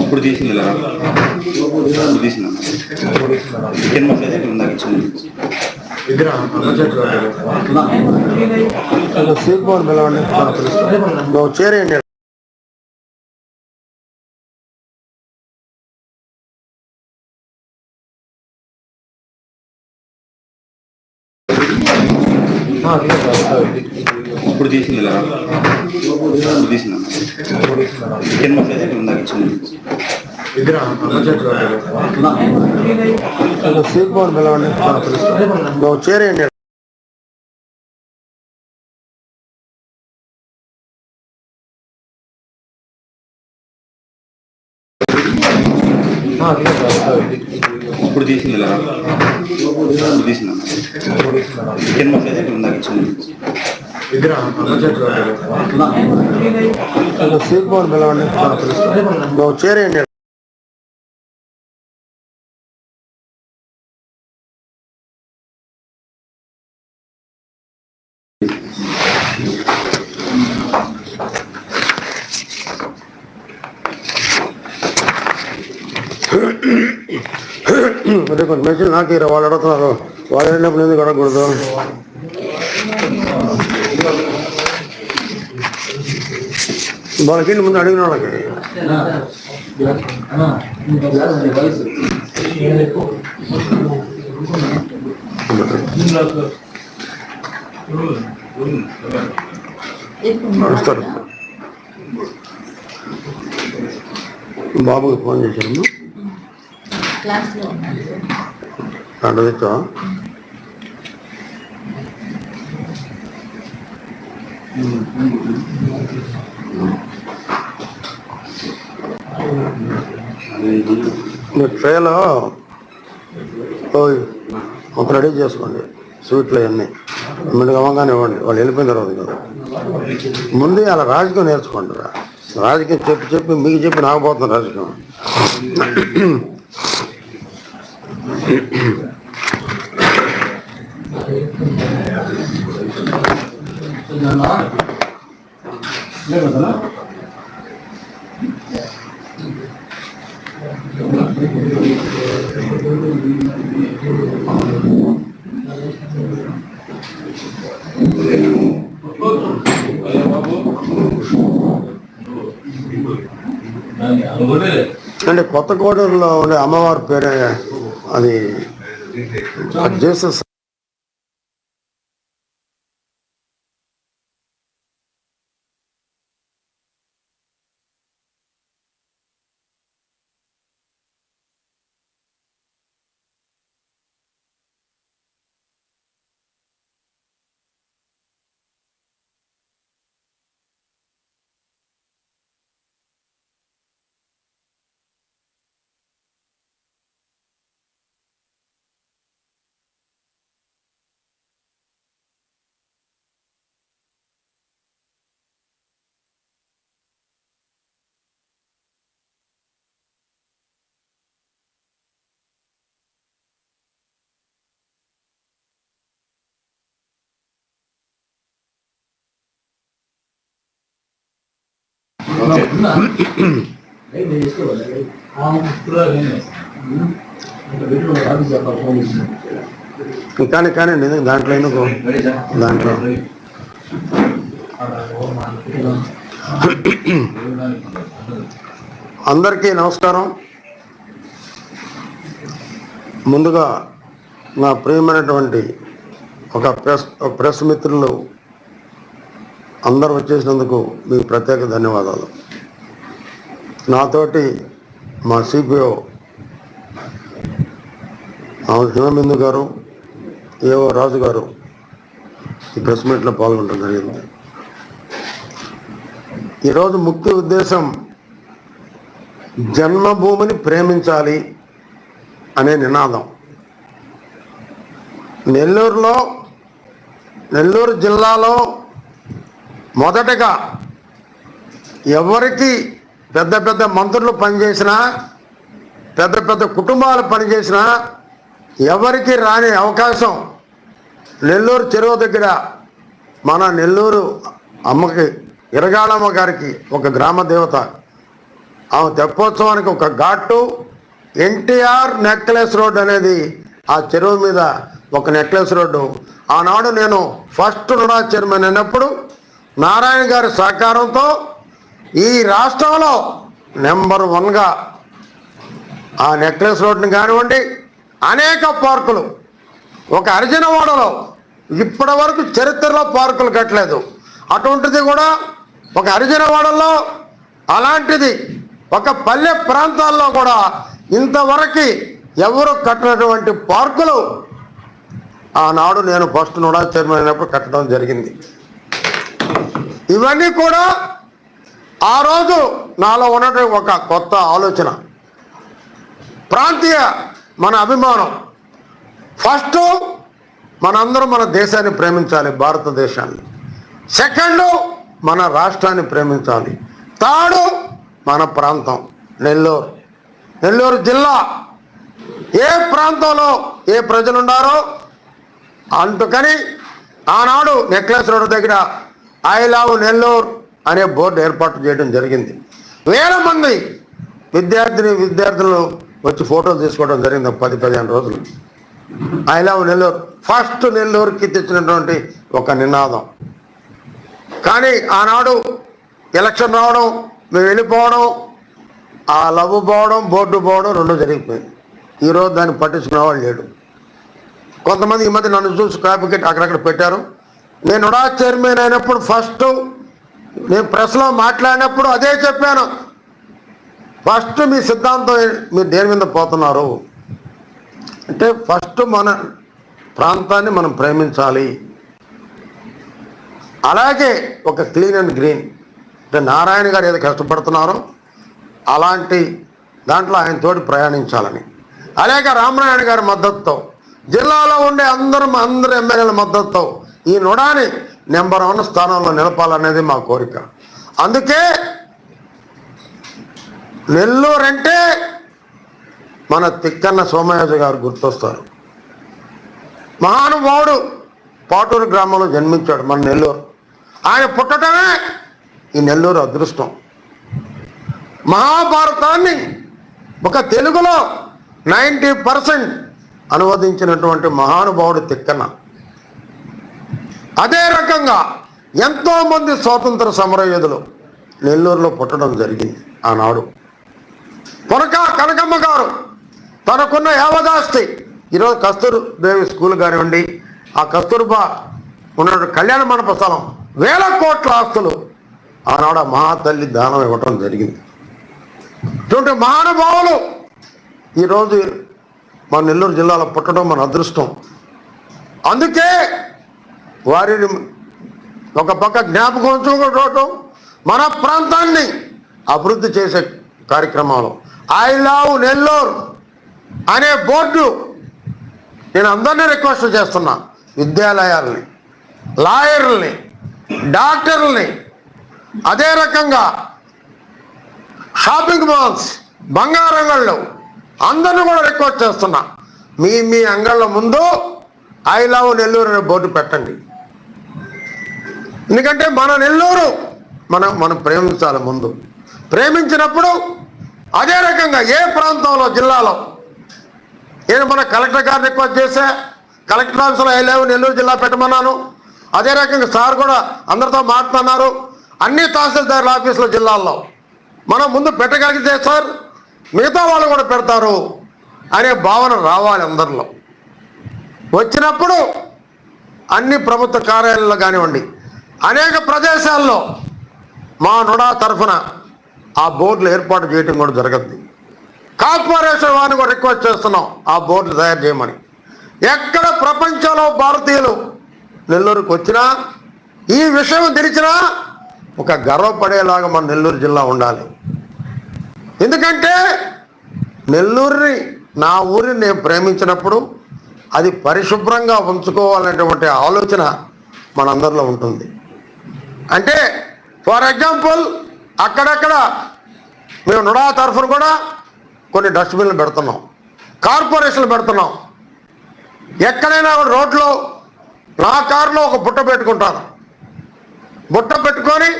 ఇప్పుడు తీసింది ఇలా ఇప్పుడు తీసింది చికెన్ మసాలా ఇందాక ఇచ్చింది చేరేయండి ఇప్పుడు తీసింది ఇలా ఇప్పుడు తీసింది చికెన్ మసాలా ఇందాక ఇచ్చింది చేరేయండి ఇప్పుడు తీసింది ఇలా చికెన్ మసాలా ఇందాక ఇచ్చింది సీట్ బోర్డు పిలవండి చేరేయండి. కొంచెం మెసేజ్ నాకు వాళ్ళు అడుగుతున్నారు. వాళ్ళు వెళ్ళినప్పుడు ఎందుకు అడగకూడదు? వాళ్ళకి ముందు అడిగిన వాళ్ళకి నడుస్తారు బాబుకి ఫోన్ చేశారమ్మా. రెండు మీరు ట్రేలో ఓయ్ ఒక రెడీ చేసుకోండి స్వీట్లు అవన్నీ. మీరు అవ్వగానే ఇవ్వండి వాళ్ళు వెళ్ళిపోయిన తర్వాత కదా. ముందే అలా రాజకీయం నేర్చుకోండి రా. రాజకీయం చెప్పి చెప్పి మీకు చెప్పి నాకు పోతుంది రాజకీయం. అంటే కొత్త కోటూరులో ఉండే అమ్మవారి పేరే అది. జీసస్ కానీ కానీ దాంట్లో ఎందుకు? దాంట్లో. అందరికీ నమస్కారం. ముందుగా నా ప్రియమైనటువంటి ఒక ప్రెస్ ఒక ప్రెస్ మిత్రులు అందరూ వచ్చేసినందుకు మీకు ప్రత్యేక ధన్యవాదాలు. నాతోటి మా సిపిఓ హిమబిందు గారు ఏవో రాజు గారు ఈ ప్రెస్ మీట్లో పాల్గొనడం జరిగింది. ఈరోజు ముఖ్య ఉద్దేశం జన్మభూమిని ప్రేమించాలి అనే నినాదం. నెల్లూరులో నెల్లూరు జిల్లాలో మొదటగా ఎవరికి పెద్ద పెద్ద మంత్రులు పనిచేసినా పెద్ద పెద్ద కుటుంబాలు పనిచేసినా ఎవరికి రాని అవకాశం నెల్లూరు చెరువు దగ్గర మన నెల్లూరు అమ్మకి ఇరగాళమ్మ గారికి ఒక గ్రామ దేవత. ఆమె తెప్పోత్సవానికి ఒక ఘాటు. ఎన్టీఆర్ నెక్లెస్ రోడ్ అనేది ఆ చెరువు మీద ఒక నెక్లెస్ రోడ్డు. ఆనాడు నేను ఫస్ట్ రుణా చైర్మన్ అయినప్పుడు నారాయణ గారి సహకారంతో ఈ రాష్ట్రంలో నెంబర్ వన్గా ఆ నెక్లెస్ రోడ్ని కానివ్వండి అనేక పార్కులు. ఒక అర్జునవాడలో ఇప్పటి వరకు చరిత్రలో పార్కులు కట్టలేదు. అటువంటిది కూడా ఒక అర్జునవాడలో అలాంటిది ఒక పల్లె ప్రాంతాల్లో కూడా ఇంతవరకు ఎవరు కట్టినటువంటి పార్కులు ఆనాడు నేను ఫస్ట్ నోడా చైర్మన్ అయినప్పుడు కట్టడం జరిగింది. ఇవన్నీ కూడా ఆ రోజు నాలో ఉన్నటువంటి ఒక కొత్త ఆలోచన. ప్రాంతీయ మన అభిమానం. ఫస్ట్ మనందరం మన దేశాన్ని ప్రేమించాలి భారతదేశాన్ని. సెకండ్ మన రాష్ట్రాన్ని ప్రేమించాలి. థర్డ్ మన ప్రాంతం నెల్లూరు. నెల్లూరు జిల్లా ఏ ప్రాంతంలో ఏ ప్రజలు ఉన్నారో అందుకని ఆనాడు నెక్లెస్ రోడ్డు దగ్గర ఐ లవ్ నెల్లూరు అనే బోర్డు ఏర్పాటు చేయడం జరిగింది. వేల మంది విద్యార్థిని విద్యార్థులు వచ్చి ఫోటోలు తీసుకోవడం జరిగింది పది పదిహేను రోజులు. ఐ లవ్ నెల్లూరు ఫస్ట్ నెల్లూరుకి తెచ్చినటువంటి ఒక నినాదం. కానీ ఆనాడు ఎలక్షన్ రావడం మేము వెళ్ళిపోవడం ఆ లవ్ పోవడం బోర్డు పోవడం రెండు జరిగిపోయింది. ఈరోజు దాన్ని పట్టించుకునే వాళ్ళు లేడు. కొంతమంది ఈ మధ్య నన్ను చూసి కాపీకెట్ అక్కడక్కడ పెట్టారు. నేను చైర్మన్ అయినప్పుడు ఫస్ట్ నేను ప్రెస్లో మాట్లాడినప్పుడు అదే చెప్పాను. ఫస్ట్ మీ సిద్ధాంతం మీరు దేని మీద పోతున్నారు? అంటే ఫస్ట్ మన ప్రాంతాన్ని మనం ప్రేమించాలి. అలాగే ఒక క్లీన్ అండ్ గ్రీన్. అంటే నారాయణ గారు ఏదో కష్టపడుతున్నారో అలాంటి దాంట్లో ఆయన తోటి ప్రయాణించాలని. అలాగే రామనారాయణ గారి మద్దతుతో. జిల్లాలో ఉండే అందరూ అందరు ఎమ్మెల్యేల మద్దతుతో ఈ నుడాని నెంబర్ వన్ స్థానంలో నిలపాలనేది మా కోరిక. అందుకే నెల్లూరు అంటే మన తిక్కన్న సోమయాజు గారు గుర్తొస్తారు. మహానుభావుడు పాటూరు గ్రామంలో జన్మించాడు మన నెల్లూరు. ఆయన పుట్టడమే ఈ నెల్లూరు అదృష్టం. మహాభారతాన్ని ఒక తెలుగులో నైంటీ పర్సెంట్ అనువదించినటువంటి మహానుభావుడు తిక్కన అదే రకంగా ఎంతోమంది స్వాతంత్ర సమరయోధులు నెల్లూరులో పుట్టడం జరిగింది ఆనాడు. కొనక కనకమ్మ గారు తనకున్న యావదాస్తి. ఈరోజు కస్తూర్దేవి స్కూల్ కానివ్వండి ఆ కస్తూర్బా ఉన్న కళ్యాణ మండప స్థలం వేల కోట్ల ఆస్తులు ఆనాడు మహాతల్లి దానం ఇవ్వటం జరిగింది. ఇటువంటి మహానుభావులు ఈరోజు మన నెల్లూరు జిల్లాలో పుట్టడం మన అదృష్టం. అందుకే వారిని ఒక పక్క జ్ఞాపకం చూడటం మన ప్రాంతాన్ని అభివృద్ధి చేసే కార్యక్రమాలు. ఐ లవ్ నెల్లూరు అనే బోర్డు నేను అందరినీ రిక్వెస్ట్ చేస్తున్నా. విద్యాలయాల్ని లాయర్లని డాక్టర్లని అదే రకంగా షాపింగ్ మాల్స్ బంగారంగళ్ళు అందరిని కూడా రిక్వెస్ట్ చేస్తున్నా. మీ మీ అంగళ్ళ ముందు ఐ లవ్ నెల్లూరు అనే బోర్డు పెట్టండి. ఎందుకంటే మన నెల్లూరు మనం మనం ప్రేమించాలి ముందు. ప్రేమించినప్పుడు అదే రకంగా ఏ ప్రాంతంలో జిల్లాలో నేను మన కలెక్టర్ గారిని రిక్వెస్ట్ చేసే కలెక్టర్ ఆఫీసులో ఐ నెల్లూరు జిల్లా పెట్టమన్నాను. అదే రకంగా సార్ కూడా అందరితో మాట్లాడుతున్నారు అన్ని తహసీల్దారుల ఆఫీసుల జిల్లాల్లో. మనం ముందు పెట్టగలిగితే సార్ మిగతా వాళ్ళు కూడా పెడతారు అనే భావన రావాలి అందరిలో. వచ్చినప్పుడు అన్ని ప్రభుత్వ కార్యాలయాల్లో కానివ్వండి అనేక ప్రదేశాల్లో మా నుడా తరఫున ఆ బోర్డులు ఏర్పాటు చేయడం కూడా జరగద్ది కార్పొరేషన్ వారిని కూడా రిక్వెస్ట్ చేస్తున్నాం ఆ బోర్డులు తయారు చేయమని. ఎక్కడ ప్రపంచంలో భారతీయులు నెల్లూరుకు వచ్చినా ఈ విషయం తెరిచినా ఒక గర్వపడేలాగా మన నెల్లూరు జిల్లా ఉండాలి. ఎందుకంటే నెల్లూరుని నా ఊరిని నేను ప్రేమించినప్పుడు అది పరిశుభ్రంగా ఉంచుకోవాలనేటువంటి ఆలోచన మనందరిలో ఉంటుంది. అంటే ఫర్ ఎగ్జాంపుల్ అక్కడక్కడ మేము నుడా తరఫున కూడా కొన్ని డస్ట్బిన్లు పెడుతున్నాం. కార్పొరేషన్లు పెడుతున్నాం. ఎక్కడైనా రోడ్లో నా కారులో ఒక బుట్ట పెట్టుకుంటాను. బుట్ట పెట్టుకొని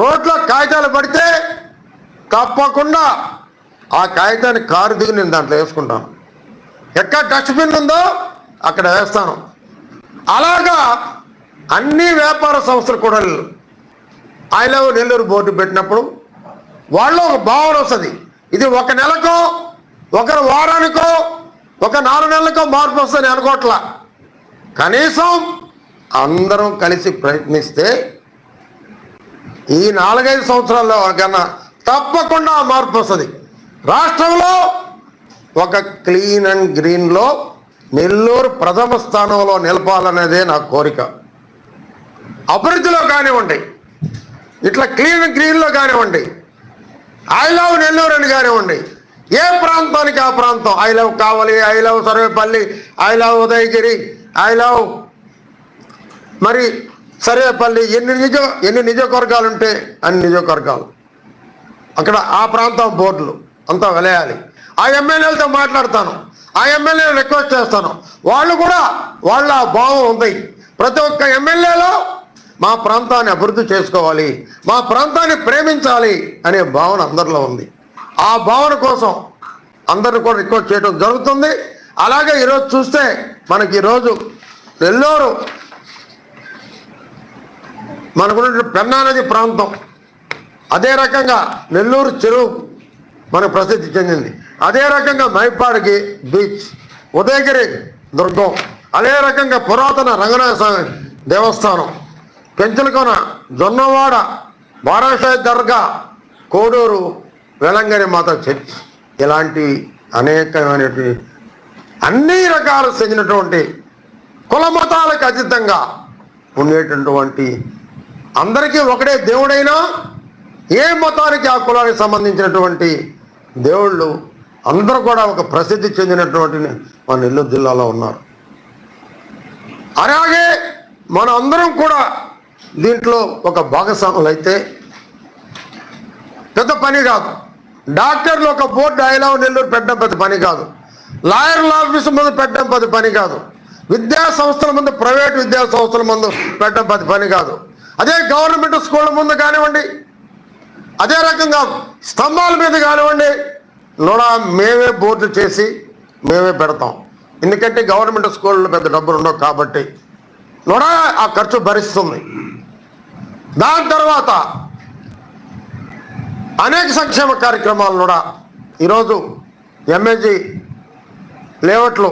రోడ్లో కాగితాలు పడితే తప్పకుండా ఆ కాగితాన్ని కారు దిగి నేను దాంట్లో వేసుకుంటాను. ఎక్కడ డస్ట్బిన్ ఉందో అక్కడ వేస్తాను. అలాగా అన్ని వ్యాపార సంస్థలు కూడా ఐ లవ్ నెల్లూరు బోర్డు పెట్టినప్పుడు వాళ్ళు ఒక భావన వస్తుంది. ఇది ఒక నెలకో ఒక వారానికో ఒక నాలుగు నెలలకో మార్పు వస్తుంది అనుకోవట్లా. కనీసం అందరం కలిసి ప్రయత్నిస్తే ఈ నాలుగైదు సంవత్సరాల్లో కన్నా తప్పకుండా మార్పు వస్తుంది. రాష్ట్రంలో ఒక క్లీన్ అండ్ గ్రీన్లో నెల్లూరు ప్రథమ స్థానంలో నిలపాలనేదే నా కోరిక. అభివృద్ధిలో కానివ్వండి ఇట్లా క్లీన్ గ్రీన్లో కానివ్వండి ఐ లవ్ నెల్లూరు అని కానివ్వండి ఏ ప్రాంతానికి ఆ ప్రాంతం? I love Kavali I love Sarvepalli I love Udayagiri I love మరి సర్వేపల్లి ఎన్ని నిజ ఎన్ని నియోజకవర్గాలు ఉంటే అన్ని నియోజకవర్గాలు అక్కడ ఆ ప్రాంతం బోర్డులు అంతా వెలయాలి. ఆ ఎమ్మెల్యేలతో మాట్లాడతాను. ఆ ఎమ్మెల్యేలు రిక్వెస్ట్ చేస్తాను. వాళ్ళు కూడా వాళ్ళ భావం ఉంది. ప్రతి ఒక్క ఎమ్మెల్యేలో మా ప్రాంతాన్ని అభివృద్ధి చేసుకోవాలి మా ప్రాంతాన్ని ప్రేమించాలి అనే భావన అందరిలో ఉంది. ఆ భావన కోసం అందరిని కూడా రిక్వెస్ట్ చేయడం జరుగుతుంది. అలాగే ఈరోజు చూస్తే మనకి ఈరోజు నెల్లూరు మనకున్న పెన్నా నది ప్రాంతం. అదే రకంగా నెల్లూరు చెరువు మనకు ప్రసిద్ధి చెందింది. అదే రకంగా మైపాడికి బీచ్ ఉదయగిరి దుర్గం అదే రకంగా పురాతన రంగనాథ స్వామి దేవస్థానం. పెంచలకొన జొన్నవాడ బారాసాయి దర్గా కోడూరు వెలంగని మాత చర్చ్. ఇలాంటి అనేకమైనటువంటి అన్ని రకాలు చెందినటువంటి కుల మతాలకు అతీతంగా ఉండేటటువంటి అందరికీ ఒకడే దేవుడైనా ఏ మతానికి ఆ కులానికి సంబంధించినటువంటి దేవుళ్ళు అందరూ కూడా ఒక ప్రసిద్ధి చెందినటువంటి మన నెల్లూరు జిల్లాలో ఉన్నారు. అలాగే మన అందరం కూడా దీంట్లో ఒక భాగస్వాములు అయితే పెద్ద పని కాదు. డాక్టర్లు ఒక బోర్డు ఐలవ్ నెల్లూరు పెట్టడం పెద్ద పని కాదు. లాయర్ల ఆఫీసు ముందు పెట్టడం పెద్ద పని కాదు. విద్యా సంస్థల ముందు ప్రైవేట్ విద్యా సంస్థల ముందు పెట్టడం పెద్ద పని కాదు. అదే గవర్నమెంట్ స్కూళ్ళ ముందు కానివ్వండి అదే రకంగా స్తంభాల మీద కానివ్వండి నోడా మేమే బోర్డు చేసి మేమే పెడతాం. ఎందుకంటే గవర్నమెంట్ స్కూళ్ళలో పెద్ద డబ్బులు ఉండవు కాబట్టి నోడా ఆ ఖర్చు భరిస్తుంది. దాని తర్వాత అనేక సంక్షేమ కార్యక్రమాలు కూడా ఈరోజు ఎంఏజీ లేవట్లు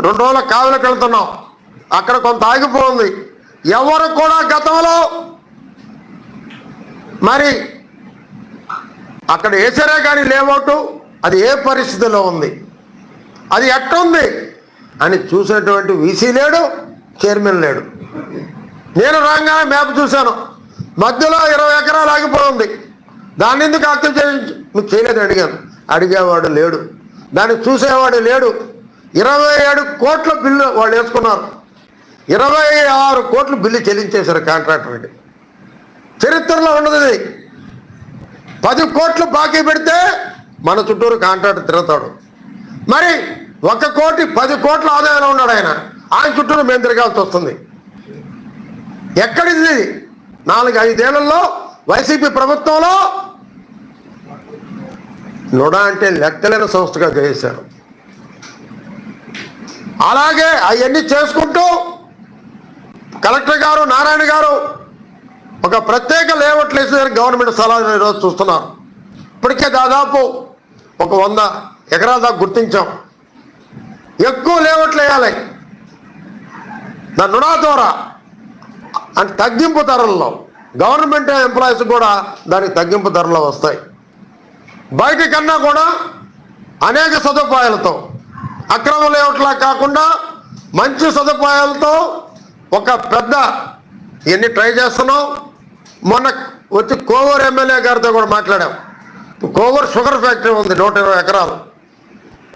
రెండు రోజుల కావులకు వెళ్తున్నాం అక్కడ కొంత ఆగిపోయింది ఎవరు కూడా గతంలో మరి అక్కడ వేసారే కానీ లేవట్టు అది ఏ పరిస్థితిలో ఉంది? అది ఎట్టుంది? అని చూసేటువంటి వీసీ లేడు చైర్మన్ లేడు. నేను రాగానే మ్యాప్ చూశాను. మధ్యలో ఇరవై ఎకరాలు ఆగిపోయింది. దాన్ని ఎందుకు అక్కలు చేయించు నువ్వు చేయలేదు అడిగాను. అడిగేవాడు లేడు. దాన్ని చూసేవాడు లేడు. ఇరవై ఏడు కోట్ల బిల్లు వాళ్ళు వేసుకున్నారు. ఇరవై ఆరు కోట్లు బిల్లు చెల్లించేశారు కాంట్రాక్టర్కి చరిత్రలో ఉన్నది పది కోట్లు బాకీ పెడితే మన చుట్టూరు కాంట్రాక్టర్ తిరుగుతాడు. మరి ఒక కోటి పది కోట్ల ఆదాయంలో ఉన్నాడు ఆయన. ఆయన చుట్టూరు మేము తిరగాల్సి వస్తుంది. ఎక్కడిది? నాలుగు ఐదేళ్ళలో వైసీపీ ప్రభుత్వంలో నుడా అంటే లెక్కలేని సంస్థగా చేశారు. అలాగే అవన్నీ చేసుకుంటూ కలెక్టర్ గారు నారాయణ గారు ఒక ప్రత్యేక లేఅవుట్లు వేసిన గవర్నమెంట్ స్థలాలు ఈరోజు చూస్తున్నారు. ఇప్పటికే దాదాపు ఒక వంద ఎకరాల దాకా గుర్తించాం. ఎక్కువ లేఅవుట్లు వేయాలి. దాని నుడా ద్వారా అంటే తగ్గింపు ధరల్లో గవర్నమెంట్ ఎంప్లాయీస్ కూడా దానికి తగ్గింపు ధరలో వస్తాయి. బయట కన్నా కూడా అనేక సదుపాయాలతో అక్రమ లేఅవుట్లా కాకుండా మంచి సదుపాయాలతో ఒక పెద్ద ఇవన్నీ ట్రై చేస్తున్నాం మొన్న వచ్చి కోవూరు ఎమ్మెల్యే గారితో కూడా మాట్లాడాం. కోవూరు షుగర్ ఫ్యాక్టరీ ఉంది నూట ఇరవై ఎకరాలు.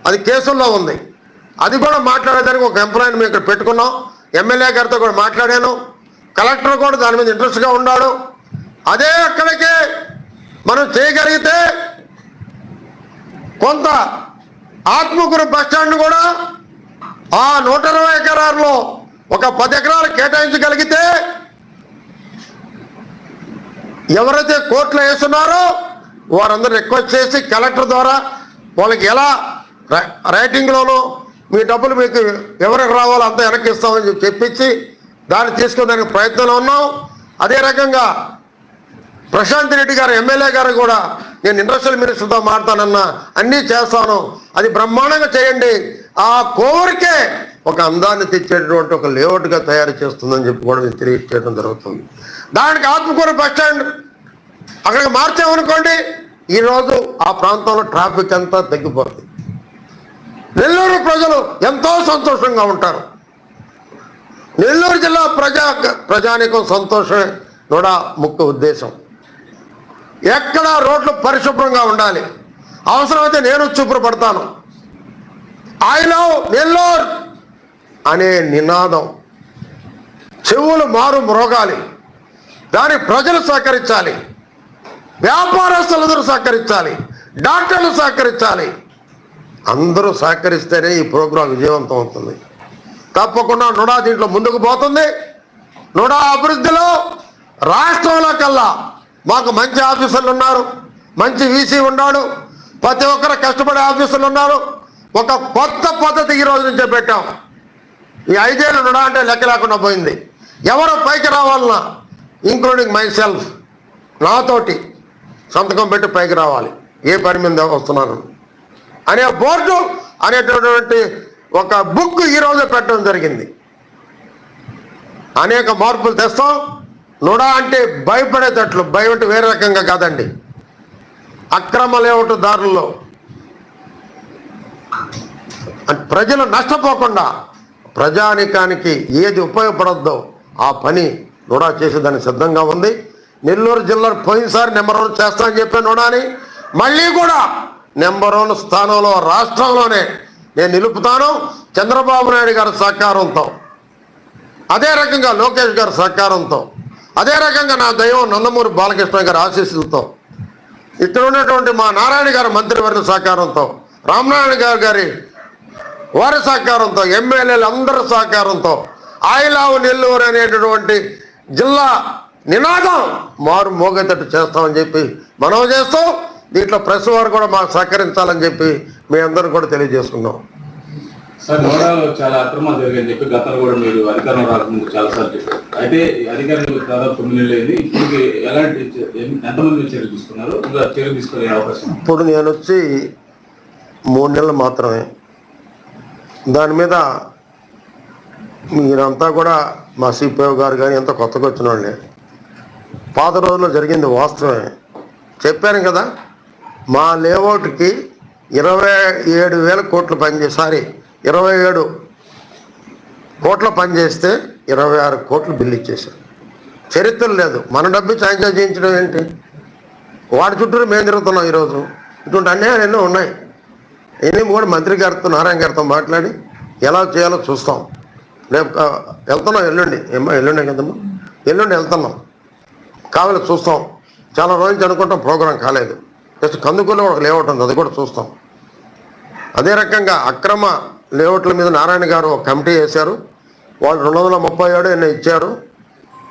అది కేసుల్లో ఉంది. అది కూడా మాట్లాడేదానికి ఒక ఎంప్లాయీని మేము ఇక్కడ పెట్టుకున్నాం. ఎమ్మెల్యే గారితో కూడా మాట్లాడాను. కలెక్టర్ కూడా దాని మీద ఇంట్రెస్ట్గా ఉన్నాడు అదే అక్కడికే మనం చేయగలిగితే కొంత ఆత్మకూరు బస్ స్టాండ్ కూడా ఆ నూట ఇరవై ఎకరాల్లో ఒక పది ఎకరాలు కేటాయించగలిగితే ఎవరైతే కోర్టులో వేస్తున్నారో వారందరూ రిక్వెస్ట్ చేసి కలెక్టర్ ద్వారా వాళ్ళకి ఎలా రైటింగ్లోనూ మీ డబ్బులు మీకు ఎవరికి రావాలో అంత వెనక్కి ఇస్తామని చెప్పించి దాన్ని తీసుకోవడానికి ప్రయత్నంలో ఉన్నాం. అదే రకంగా ప్రశాంత్ రెడ్డి గారు ఎమ్మెల్యే గారు కూడా నేను ఇండస్ట్రియల్ మినిస్టర్తో మాట్లాడనన్నా అన్నీ చేస్తాను. అది బ్రహ్మాండంగా చేయండి. ఆ కోరికే ఒక అందాన్ని తెచ్చేటటువంటి ఒక లేఅవుట్గా తయారు చేస్తుందని చెప్పి కూడా మేము తెలియజేయడం జరుగుతుంది. దానికి ఆత్మకూర బస్ స్టాండ్ అక్కడికి మార్చామనుకోండి ఈరోజు ఆ ప్రాంతంలో ట్రాఫిక్ అంతా తగ్గిపోతుంది నెల్లూరు ప్రజలు ఎంతో సంతోషంగా ఉంటారు. నెల్లూరు జిల్లా ప్రజా ప్రజానికం సంతోషమే కూడా ముఖ్య ఉద్దేశం. ఎక్కడ రోడ్లు పరిశుభ్రంగా ఉండాలి? అవసరమైతే నేను శుభ్రపడతాను ఐ లవ్ నెల్లూరు అనే నినాదం చెవులు మారు మ్రోగాలి. దానికి ప్రజలు సహకరించాలి. వ్యాపారస్తులందరూ సహకరించాలి. డాక్టర్లు సహకరించాలి. అందరూ సహకరిస్తేనే ఈ ప్రోగ్రాం విజయవంతం అవుతుంది. తప్పకుండా నుడా దీంట్లో ముందుకు పోతుంది. నుడా అభివృద్ధిలో రాష్ట్రంలో కల్లా మాకు మంచి ఆఫీసర్లు ఉన్నారు మంచి వీసీ ఉన్నాడు ప్రతి ఒక్కరు కష్టపడే ఆఫీసర్లు ఉన్నారు. ఒక కొత్త పద్ధతి ఈ రోజు నుంచే పెట్టాం. ఈ ఐదేళ్ళు నుడా అంటే లెక్క లేకుండా పోయింది. ఎవరు పైకి రావాలన్నా ఇంక్లూడింగ్ మై సెల్ఫ్ నాతోటి సంతకం పెట్టి పైకి రావాలి. ఏ పని మీద వస్తున్నాను? అనే బోర్డు అనేటటువంటి ఒక బుక్ ఈరోజు పెట్టడం జరిగింది. అనేక మార్పులు తెస్తాం. నుడా అంటే భయపడేటట్లు భయం వేరే రకంగా కాదండి. అక్రమ లేవట దారుల్లో. అంటే ప్రజలు నష్టపోకుండా ప్రజానికానికి ఏది ఉపయోగపడద్దో ఆ పని నుడా చేసేదానికి సిద్ధంగా ఉంది. నెల్లూరు జిల్లా పోయినసారి నెంబర్ వన్ చేస్తానని చెప్పాను నుడాని. మళ్ళీ కూడా నెంబర్ వన్ స్థానంలో రాష్ట్రంలోనే నేను నిలుపుతాను. చంద్రబాబు నాయుడు గారి సహకారంతో. అదే రకంగా లోకేష్ గారి సహకారంతో. అదే రకంగా నా దైవం నందమూరి బాలకృష్ణ గారి ఆశీస్సులతో. ఇక్కడ ఉన్నటువంటి మా నారాయణ గారి మంత్రివర్గ సహకారంతో రామనారాయణ గారు గారి వారి సహకారంతో ఎమ్మెల్యేలు అందరి సహకారంతో ఆయిలావు నెల్లూరు అనేటటువంటి జిల్లా నినాదం మారు మోగేటట్టు చేస్తామని చెప్పి మనం చేస్తాం దీంట్లో ప్రెస్ వారు కూడా మాకు సహకరించాలని చెప్పి మీ అందరూ కూడా తెలియజేసుకున్నాం. సార్ నోడాలో చాలా అక్రమాలు జరిగాయని చెప్పి గతంలో కూడా మీరు అధికారం రాకముందు చాలా సార్లు చెప్పారు. అయితే ఈ అధికారంలో దాదాపు తొమ్మిది నెలలు అయింది. ఇప్పుడు ఎలాంటి చే- ఎన్- ఎంతమంది మీద చర్యలు తీసుకున్నారు? ఇంకా చర్యలు తీసుకునే అవకాశం ఉంది? ఇప్పుడు నేను వచ్చి మూడు నెలలు మాత్రమే. దాని మీద మీరంతా కూడా మా సిపిఓ గారు కానీ ఎంత కొత్తగా వచ్చిన వాళ్ళే. పాత రోజుల్లో జరిగింది వాస్తవమే. చెప్పాను కదా? మా లేఅవుట్కి ఇరవై ఏడు వేల కోట్లు పనిచే సారీ ఇరవై ఏడు కోట్ల పనిచేస్తే ఇరవై ఆరు కోట్లు బిల్లు ఇచ్చేశారు. చరిత్ర లేదు. మన డబ్బు చాంచా చేయించడం ఏంటి? వాడి చుట్టూరు మేము తిరుగుతున్నాం ఈరోజు. ఇటువంటి అన్యాయాలు ఎన్నో ఉన్నాయి. ఎన్ని కూడా మంత్రి గారితో నారాయణ గారితో మాట్లాడి ఎలా చేయాలో చూస్తాం. రేపు వెళ్తున్నాం ఎల్లుండి. ఏమ్మా ఎల్లుండి కదమ్మా? ఎల్లుండి వెళ్తున్నాం. కావాలి చూస్తాం. చాలా రోజులు అనుకుంటాం ప్రోగ్రాం కాలేదు. జస్ట్ కందుకూరులో ఒక లేఅవుట్ ఉంది అది కూడా చూస్తాం. అదే రకంగా అక్రమ లేఅవుట్ల మీద నారాయణ గారు ఒక కమిటీ వేశారు. వాళ్ళు రెండు వందల ముప్పై ఏడు ఎన్నో ఇచ్చారు.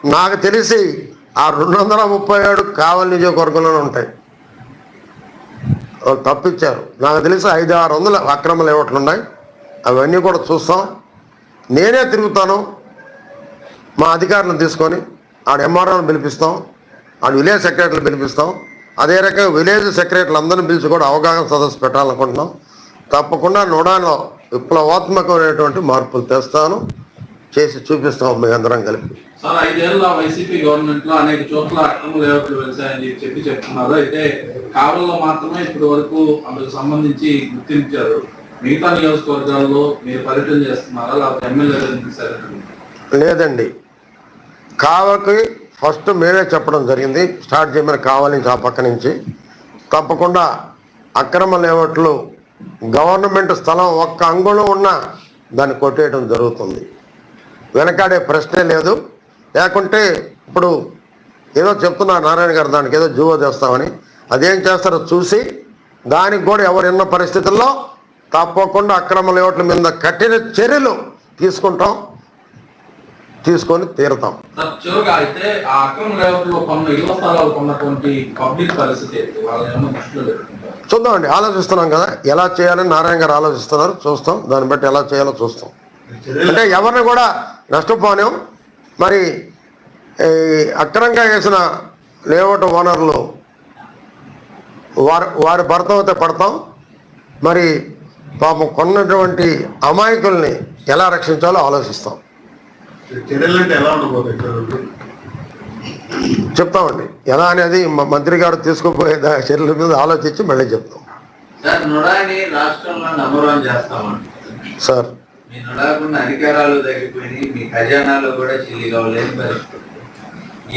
నాకు తెలిసి ఆ రెండు వందల ముప్పై ఏడు కావలి నియోజకవర్గంలోనే ఉంటాయి. వాళ్ళు తప్పిచ్చారు నాకు తెలిసి ఐదు ఆరు వందల అక్రమ లేఅవుట్లు ఉన్నాయి. అవన్నీ కూడా చూస్తాం. నేనే తిరుగుతాను. మా అధికారులను తీసుకొని ఆడ ఎంఆర్ఓని పిలిపిస్తాం. ఆడ విలేజ్ సెక్రటరీలు పిలిపిస్తాం. అదే రకంగా విలేజ్ సెక్రటరీలు అందరిని పిలిచి కూడా అవగాహన సదస్సు పెట్టాలనుకుంటున్నాం. తప్పకుండా నోడాలో విప్లవాత్మకమైనటువంటి మార్పులు తెస్తాను. చేసి చూపిస్తాం మీ అందరం కలిపి. సార్ ఐదేళ్ళ వైసీపీ గవర్నమెంట్లో అనేక చోట్ల అక్రమ లేఅవుట్లు వెలిసాయని చెప్పి చెప్తున్నారు. అయితే కావల్లో మాత్రమే ఇప్పటి వరకు అందుకు సంబంధించి గుర్తించారు. మిగతా నియోజకవర్గాల్లో మీరు పర్యటన చేస్తున్నారా? లేకపోతే ఎమ్మెల్యే తీసారు లేదండి. కావకి ఫస్ట్ మేమే చెప్పడం జరిగింది స్టార్ట్ చేయమని కావాలి ఆ పక్క నుంచి. తప్పకుండా అక్రమ లేవట్లు గవర్నమెంట్ స్థలం ఒక్క అంగుళం ఉన్నా దాన్ని కొట్టేయడం జరుగుతుంది. వెనకాడే ప్రశ్నే లేదు. లేకుంటే ఇప్పుడు ఏదో చెప్తున్నారు నారాయణ గారు దానికి ఏదో జూవో చేస్తామని. అదేం చేస్తారో చూసి దానికి కూడా ఎవరున్న పరిస్థితుల్లో తప్పకుండా అక్రమ లేవట్ల మీద కఠిన చర్యలు తీసుకుంటాం. తీసుకొని తీరుతాం. సార్ చివరిగా అయితే ఆ అక్రమ లేఅవుట్లో కొన్న ఇళ్ళ స్థలాలు కొన్నటువంటి పబ్లిక్ పరిస్థితి ఏంటి? వాళ్ళని ఏమన్నా దృష్టిలో పెట్టుకుంటారు? చూద్దామండి ఆలోచిస్తున్నాం కదా ఎలా చేయాలని నారాయణ గారు ఆలోచిస్తున్నారు చూస్తాం. దాన్ని బట్టి ఎలా చేయాలో చూస్తాం. అంటే ఎవరిని కూడా నష్టపోనేం మరి అక్రమంగా వేసిన లేఅవుట్ ఓనర్లు వారి వారి భర్త అయితే పడతాం. మరి పాపం కొన్నటువంటి అమాయకుల్ని ఎలా రక్షించాలో ఆలోచిస్తాం. చర్యలు అంటే ఎలా ఉండబోతాయి చర్యలు చెప్తామండి. ఎలా అనేది మంత్రి గారు తీసుకుపోయే చర్యల మీద ఆలోచించి మళ్ళీ చెప్తాం. సార్ నుడాని రాష్ట్రంలో నంబర్ వన్ చేస్తామండి. సార్. మీ నుడాకున్న అధికారాలు తగ్గిపోయినాయి మీ ఖజానాలో కూడా చిల్లిగా లేని పరిస్థితి.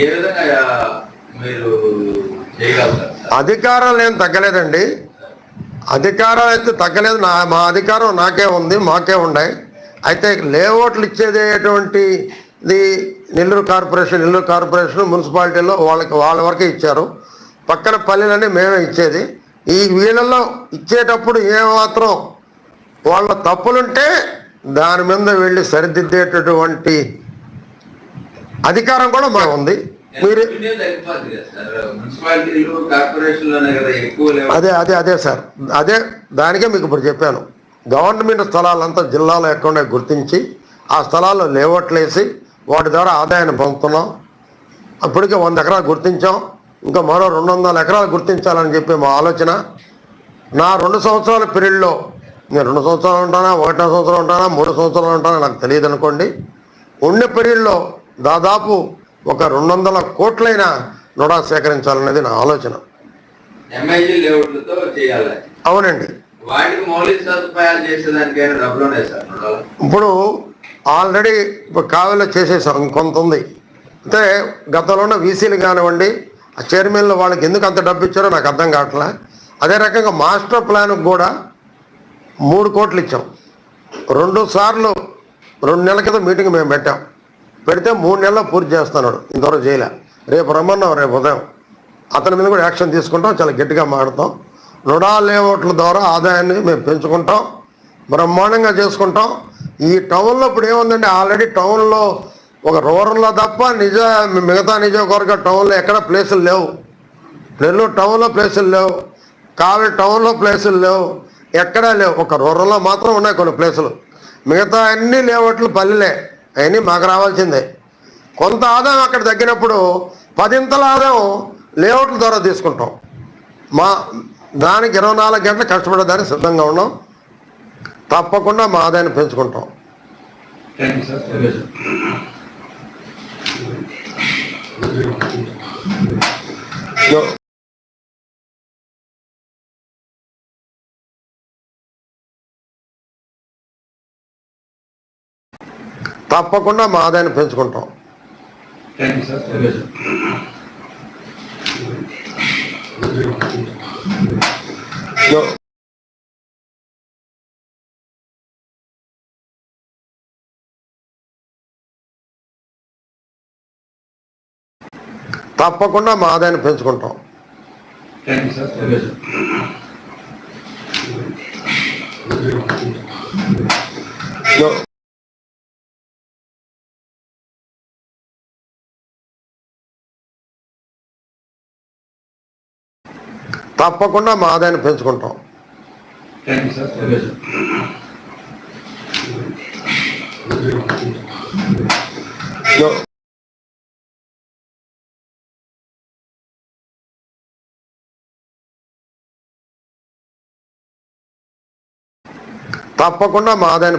ఏ విధంగా మీరు చేయగలుగుతారు సార్? అధికారాలు ఏం తగ్గలేదండి. అధికారాలు అయితే తగ్గలేదు. నా మా అధికారం నాకే ఉంది మాకే ఉన్నాయి. అయితే లేఅవుట్లు ఇచ్చేదేటువంటి ఇది నెల్లూరు కార్పొరేషన్ నెల్లూరు కార్పొరేషన్ మున్సిపాలిటీలో వాళ్ళకి వాళ్ళ వరకే ఇచ్చారు. పక్కన పల్లెలన్నీ మేమే ఇచ్చేది. ఈ వీళ్ళల్లో ఇచ్చేటప్పుడు ఏమాత్రం వాళ్ళ తప్పులుంటే దాని మీద వెళ్ళి సరిదిద్దేటటువంటి అధికారం కూడా మాకు ఉంది. మీరు అదే అదే అదే సార్. అదే దానికే మీకు ఇప్పుడు చెప్పాను. గవర్నమెంట్ స్థలాలంతా జిల్లాలో ఎక్కడ గుర్తించి ఆ స్థలాల్లో లేఅవుట్లు వేసి వాటి ద్వారా ఆదాయాన్ని పొందుతున్నాం. అప్పటికే వంద ఎకరాలు గుర్తించాం. ఇంకా మరో రెండు వందల ఎకరాలు గుర్తించాలని చెప్పి మా ఆలోచన. నా రెండు సంవత్సరాల పీరియడ్లో నేను రెండు సంవత్సరాలు ఉంటానా ఒకటో సంవత్సరం ఉంటానా మూడు సంవత్సరాలు ఉంటానా నాకు తెలియదు అనుకోండి. ఉన్న పీరియడ్లో దాదాపు ఒక రెండు వందల కోట్లైన నొడా సేకరించాలనేది నా ఆలోచన. అవునండి. వాటికి మౌలిక సదుపాయాలు చేసేదానికైనా డబ్బులు ఉన్నాయి సార్ ఇప్పుడు ఆల్రెడీ ఇప్పుడు కావిలో చేసేసాం కొంత ఉంది. అంటే గతంలో ఉన్న వీసీలు కానివ్వండి ఆ చైర్మన్లు వాళ్ళకి ఎందుకు అంత డబ్బు ఇచ్చారో నాకు అర్థం కావట్లే. అదే రకంగా మాస్టర్ ప్లాన్కి కూడా మూడు కోట్లు ఇచ్చాం. రెండు సార్లు రెండు నెలల క్రితం మీటింగ్ మేము పెట్టాం. పెడితే మూడు నెలల్లో పూర్తి చేస్తున్నాడు ఇంతవరకు చేయలే. రేపు రమ్మన్నాం రేపు ఉదయం. అతని మీద కూడా యాక్షన్ తీసుకుంటాం చాలా గట్టిగా మాడతాం రుణాలు లేఅవుట్ల ద్వారా ఆదాయాన్ని మేము పెంచుకుంటాం బ్రహ్మాండంగా చేసుకుంటాం. ఈ టౌన్లో ఇప్పుడు ఏముందండి? ఆల్రెడీ టౌన్లో ఒక రూరల్లో తప్ప నిజ మిగతా నిజవర్గ టౌన్లో ఎక్కడ ప్లేసులు లేవు. నెల్లూరు టౌన్లో ప్లేసులు లేవు. కావలి టౌన్లో ప్లేసులు లేవు. ఎక్కడా లేవు. ఒక రూరల్లో మాత్రం ఉన్నాయి కొన్ని ప్లేసులు. మిగతా అన్ని లేవట్లు పల్లెలే. అవన్నీ మాకు రావాల్సిందే. కొంత ఆదాయం అక్కడ తగ్గినప్పుడు పదింతల ఆదాయం లేఅవుట్ల ద్వారా తీసుకుంటాం. మా దానికి ఇరవై నాలుగు గంటలు కష్టపడేదానికి సిద్ధంగా ఉన్నాం. తప్పకుండా మా ఆదాయాన్ని పెంచుకుంటాం. తప్పకుండా మా ఆదాయాన్ని పెంచుకుంటాం. తప్పకుండా మా ఆదాయాన్ని పెంచుకుంటాం తప్పకుండా మా ఆదాయాన్ని పెంచుకుంటాం. తప్పకుండా మా ఆదాయాన్ని